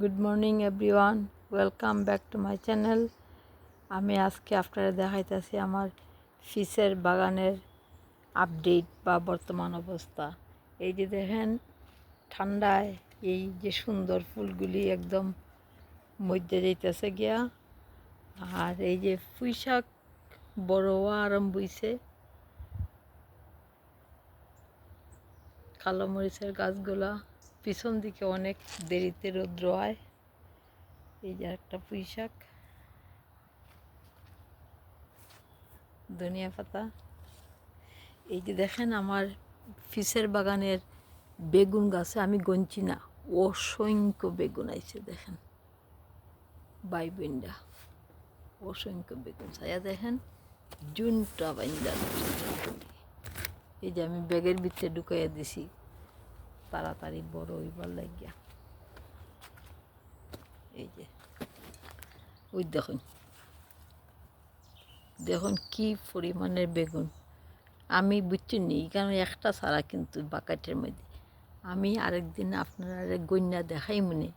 Good morning everyone welcome back to my channel আমি আজকে আপনারা দেখাইতেছি আমার ফিসের বাগানের আপডেট বা বর্তমান অবস্থা। এই যে দেখেন, ঠান্ডায় এই যে সুন্দর ফুলগুলি একদম মধ্যে যাইতেছে গিয়া। আর এই যে পুঁইশাক বড় আরম্ভ হইছে। কালো মরিচের গাছগুলা পিছন দিকে অনেক দেরিতে রৌদ্র হয়। এই যে একটা পুঁই শাক ধনিয়া পাতা। এই যে দেখেন আমার ফিসের বাগানের বেগুন গাছে আমি গঞ্চি না, অসংখ্য বেগুন আইছে দেখেন। বাইবেন্ডা অসংখ্য বেগুন ছায়া দেখেন, জুনটা বাইন্দা। এই যে আমি ব্যাগের ভিতরে ঢুকাইয়া দিছি। তাড়াতাড়ি বড় হইবার লাগিয়া। এই যে, ওই দেখুন। দেখুন কি পরিমাণের বেগুন। আমি বুঝছি নি কারণ একটা ছাড়া কিন্তু বাকাটের মধ্যে। আমি আরেকদিন আপনারা গন্যা দেখাই মনে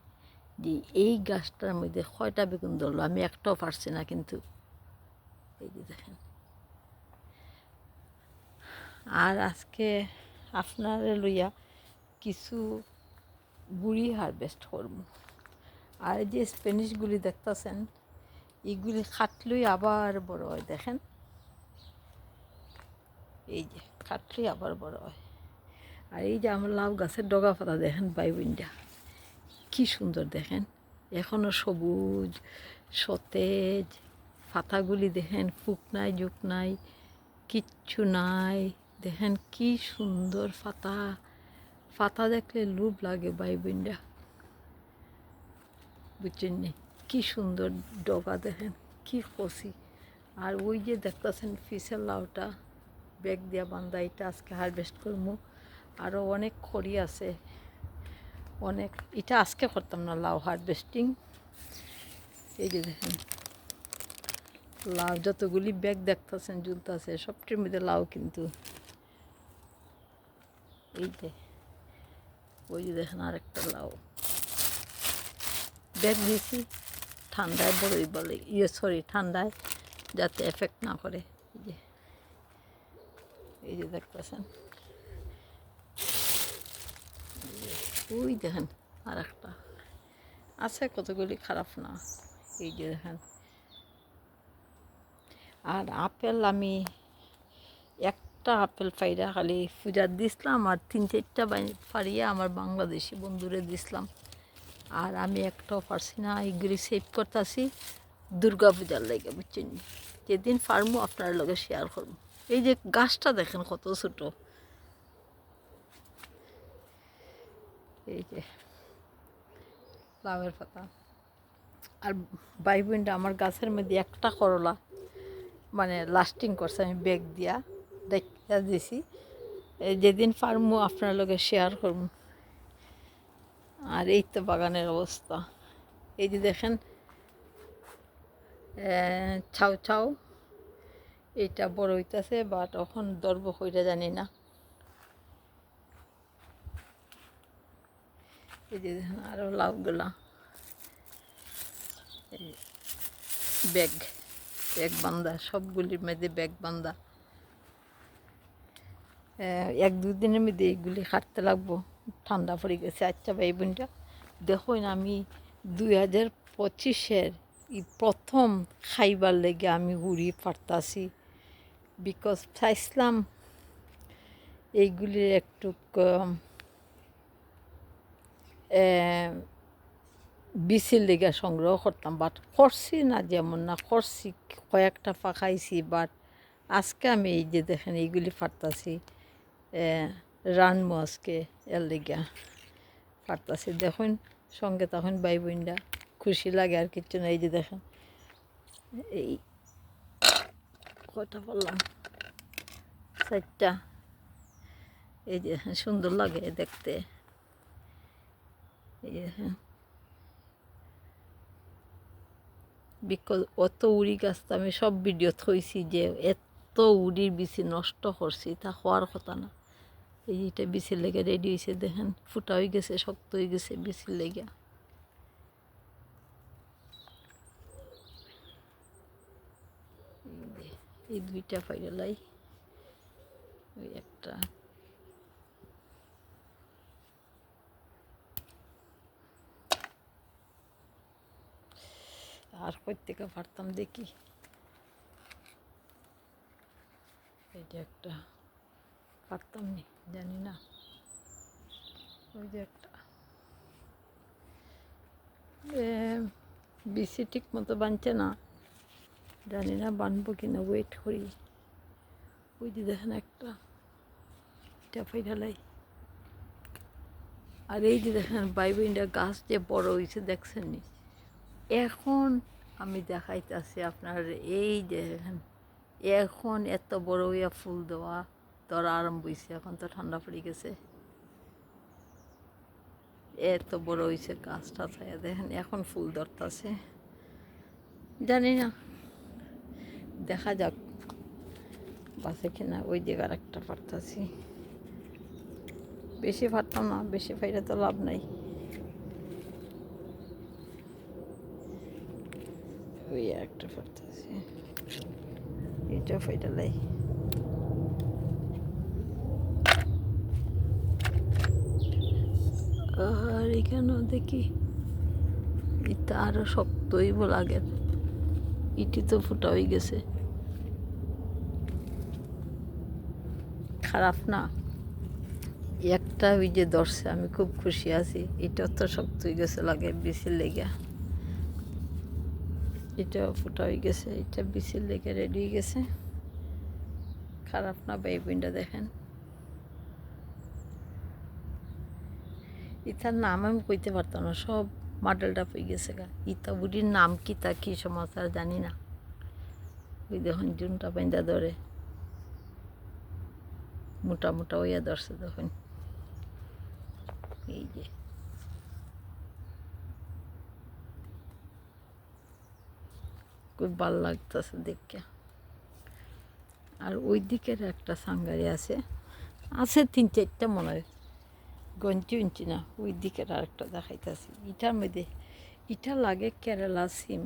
যে এই গাছটার মধ্যে কয়টা বেগুন ধরলো, আমি একটাও পারছি না কিন্তু। এই যে দেখেন। আর আজকে আপনারা লইয়া কিছু বুড়ি হারভেস্ট করব। আর যে স্প্যানিশগুলি দেখতেছেন এইগুলি খাটলই আবার বড় হয়, দেখেন। এই যে, খাটলই আবার বড় হয়। আর এই যে আমার লাউ গাছের ডগা পাতা দেখেন বাইবিনটা কি সুন্দর দেখেন। এখনও সবুজ, সতেজ, পাতাগুলি দেখেন, ফুক নাই, জুক নাই, কিচ্ছু নাই, দেখেন কি সুন্দর পাতা। পাতা দেখলে লুভ লাগে বাইবিনটা বুঝছেন নি? কি সুন্দর ডগা দেখেন, কি কষি। আর ওই যে দেখতেছেন ফিসের লাউটা, ব্যাগ দিয়া বান্ধা, এটা আজকে হারভেস্ট করব আরও অনেক খড়ি আছে। অনেক, এটা আজকে করতাম না, লাউ হারভেস্টিং এই যে দেখেন, লাউ যতগুলি ব্যাগ দেখতেছেন ঝুলতেছে সবটির মধ্যে লাউ কিন্তু। এই যে। ওই যে দেখেন আরেকটা লাউ। ব্যাগ দিয়েছি ঠান্ডায়, বড়ই বলে ইয়ে সরি ঠান্ডায় যাতে এফেক্ট না করে। এই যে এই যে দেখতেছেন। ওই দেখেন আর একটা আছে কতগুলি খারাপ না। এই যে দেখেন। আর আপেল আমি একটা আপেল ফাইরা খালি পূজার দিছিলাম আর তিন চারটা ফারিয়া আমার বাংলাদেশি বন্ধুরে দিছিলাম। আর আমি একটাও পারছি না এইগুলি সেভ করতেছি দুর্গা পূজার লাগে, বুঝছেন? যেদিন ফার্মও আপনার লগে শেয়ার করব এই যে গাছটা দেখেন কত ছোটো। এই যে লাভের পাতা। আর বাইবিনটা আমার গাছের মধ্যে একটা করলা মানে লাস্টিং করছে, আমি ব্যাগ দিয়া। দেখা দিছি। যেদিন পারমু আপনার শেয়ার করব আর এই তো বাগানের অবস্থা। এই যে দেখেন ছাউ ছাউ। এইটা বড় হইতেছে বা তখন দর্ব হইটা জানি না। এই যে দেখেন আরও লাভগুলা ব্যাগ ব্যাগ বান্ধা, সবগুলির মধ্যে ব্যাগ বান্ধা। এক দুদিনের মধ্যে এইগুলি কাটতে লাগবো। ঠান্ডা পড়ে গেছে আচ্ছা ভাই বোনটা দেখুন আমি দুই হাজার পঁচিশের প্রথম খাইবার লেগে আমি উড়ি পারতাছি। বিকজ চাইছিলাম এইগুলির একটু বিচির লেগে সংগ্রহ করতাম। বাট করছি না যেমন না, করছি, কয়েকটা পাকাইছি, বাট আজকে আমি এই যে দেখেন এইগুলি ফাটতাছি রানমো আজকে এর লেগা পারতাছি দেখুন, সঙ্গে তখন ভাই বোনরা খুশি লাগে আর কিচ্ছু না। এই যে দেখেন, এই কথা বললাম, চারটা, এই যে সুন্দর লাগে দেখতে। এই যে হ্যাঁ বিকজ অত উড়ি গাছ তো আমি সব ভিডিও থইছি যে এত উড়ির বিচি নষ্ট করছি, তা হওয়ার কথা না। এইটা বিসির লেগে রেডি হয়েছে দেখেন, ফুটা হয়ে গেছে, শক্ত হয়ে গেছে বিসির লেগে। এই দুইটা ফাইনালাই ওই একটা। আর প্রত্যেকে পারতাম দেখি। এটা একটা। পারতাম না? জানি না ওই যে একটা। বিসি ঠিক মতো বানছে না। জানি না বানবো কিনা ওয়েট করি। ওই যে দেখেন একটা। এটা ফাইনালাই আর এই যে দেখেন বাইবিনটা গাছ যে বড় হয়েছে দেখছেন নি? এখন আমি দেখাইতেছি আপনার এই যে এখন এত বড় হইয়া ফুল দেওয়া। ধরা আরম্ভ হয়েছে এখন তো ঠান্ডা পড়ে গেছে। এত বড় হয়েছে গাছটা ছায়া দেখেন এখন ফুল ধরতেছে। জানি না, দেখা যাক বাসে কিনা ওই জায়গার একটা পারতাছি। বেশি পারতাম না, বেশি পাইলে তো লাভ নাই। ওই একটা পারতাছি। এটা ফাইটালাই আর এখানেও দেখি? এটা আরও শক্তই লাগে। ইটি তো ফুটা হয়ে গেছে। খারাপ না। একটা ওই যে দর্শে আমি খুব খুশি আছি। এটা তো শক্ত হয়ে গেছে লাগে বিসির লেগে। এটা ফুটা হয়ে গেছে, এটা বিসির লেগে রেডি হয়ে গেছে। খারাপ না বাইবিনটা দেখেন। ইতার নাম আমি কইতে পারতাম না, সব মডেলটা পেয়ে গেছে গা। ইতা বুড়ির নাম কি, তা কি সমস্যা জানি না। ওই দেখুন, জুনটা বাইন্দা ধরে। মোটা মোটা হইয়া ধরছে দেখুন। এই যে। খুব ভালো লাগতেছে দেখে আর ওই দিকের একটা সাঙ্গারি আছে। আছে তিন চারটা মনে হয়। গঞ্চি উঞ্চি না ওই দিকের আর একটা দেখাইতেছি। ইটার মধ্যে, ইটা লাগে কেরালা সিম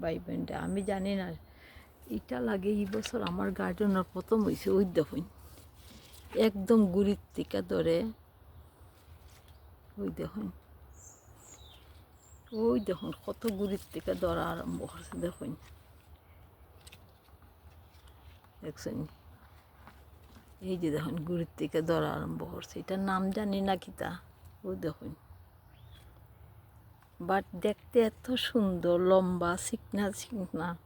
বাই ব্যান্ডে, আমি জানি না। ইটা লাগে এই বছর আমার গার্ডেনের প্রথম হয়েছে ওই দেখুন। একদম গুড়ির থেকে ধরে, ওই দেখুন। ওই দেখুন, কত গুড়ির থেকে ধরা আরম্ভ করছে দেখুন। দেখছেন? এই যে দেখুন, গুড়ির থেকে ধরা আরম্ভ করছে। এটার নাম জানি না কি তা? ও দেখুন। বাট দেখতে এত সুন্দর, লম্বা চিকনা চিকনা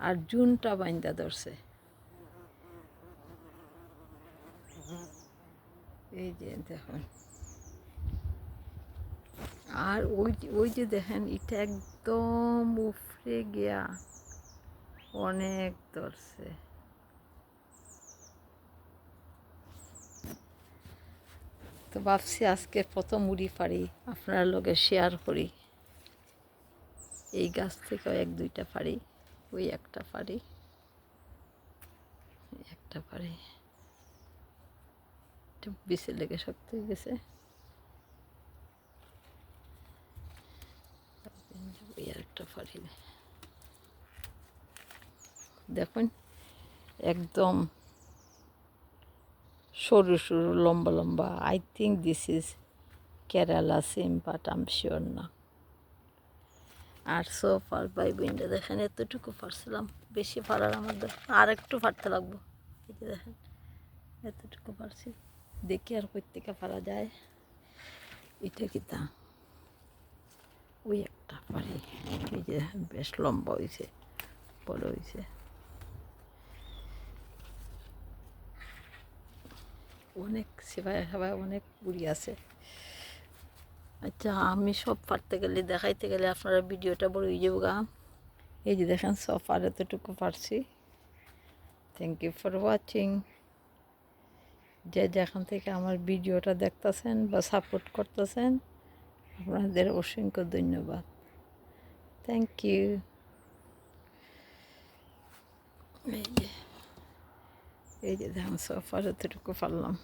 আর জুনটা বাইন্দা ধরছে। এই যে দেখুন। আর ওই ওই যে দেখেন, এটা একদম উফরে গিয়া অনেক ধরছে। তো ভাবছি আজকে প্রথম উড়ি পারি আপনার লগে শেয়ার করি। এই গাছ থেকেও এক দুইটা পারি ওই একটা পারি একটা পারি বেশি লেগে শক্ত হয়ে গেছে। ওই একটা দেখুন, একদম সরু সরু, লম্বা লম্বা। I think this is Kerala SIM but um sure না। আর সো ফার বাই বিনটা দেখেন, এতটুকু পারছিলাম বেশি পারার আমার। আর একটু পারতে লাগবো। এই যে দেখেন, এতটুকু পারছি দেখি আর থেকে পারা যায়। এটা কি তা? ওই একটা পারি এই যে বেশ লম্বা হয়েছে বড় হয়েছে অনেক সেবায় সেবায় অনেক বুড়ি আছে। আচ্ছা আমি সব পারতে গেলে, দেখাইতে গেলে আপনারা ভিডিওটা বড় হয়ে গা। এই যে দেখেন, সব আর এতটুকু পারছি। থ্যাংক ইউ ফর ওয়াচিং যে যেখান থেকে আমার ভিডিওটা দেখতেছেন বা সাপোর্ট করতেছেন, আপনাদের অসংখ্য ধন্যবাদ। থ্যাংক ইউ এই যে এই যে দেখেন, সব আর এতটুকু পারলাম।